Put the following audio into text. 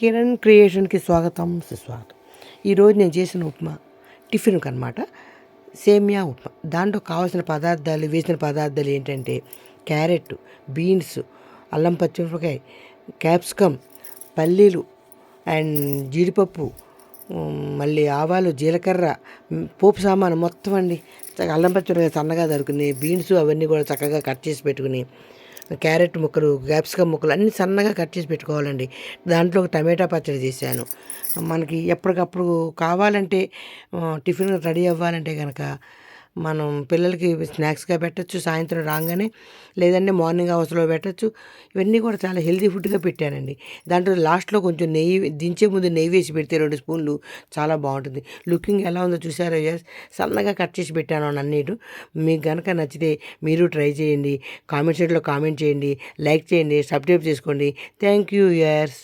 కిరణ్ క్రియేషన్కి స్వాగతం సుస్వాగతం. ఈరోజు నేను చేసిన ఉప్మా టిఫిన్కి అనమాట సేమియా ఉప్మా. దాంట్లో కావాల్సిన పదార్థాలు వేసిన పదార్థాలు ఏంటంటే క్యారెట్ బీన్స్ అల్లం పచ్చిమిరపకాయ క్యాప్సికమ్ పల్లీలు అండ్ జీడిపప్పు మళ్ళీ ఆవాలు జీలకర్ర పోపు సామాను మొత్తం అండి. అల్లం పచ్చిమిరపకాయ సన్నగా దొరుకుని బీన్స్ అవన్నీ కూడా చక్కగా కట్ చేసి పెట్టుకుని క్యారెట్ ముక్కలు క్యాప్సికమ్ ముక్కలు అన్నీ సన్నగా కట్ చేసి పెట్టుకోవాలండి. దాంట్లో ఒక టమాటా పచ్చడి చేశాను. మనకి ఎప్పటికప్పుడు కావాలంటే టిఫిన్ రెడీ అవ్వాలంటే కనుక మనం పిల్లలకి స్నాక్స్గా పెట్టచ్చు సాయంత్రం రాగానే లేదంటే మార్నింగ్ అవర్స్లో పెట్టచ్చు. ఇవన్నీ కూడా చాలా హెల్తీ ఫుడ్గా పెట్టానండి. దాంట్లో లాస్ట్లో కొంచెం నెయ్యి దించే ముందు నెయ్యి వేసి పెడితే రెండు స్పూన్లు చాలా బాగుంటుంది. లుకింగ్ ఎలా ఉందో చూసారో సన్నగా కట్ చేసి పెట్టాను అన్నిటి మీకు కనుక నచ్చితే మీరు ట్రై చేయండి. కామెంట్ సెక్షన్లో కామెంట్ చేయండి. లైక్ చేయండి. సబ్స్క్రైబ్ చేసుకోండి. Thank you యర్స్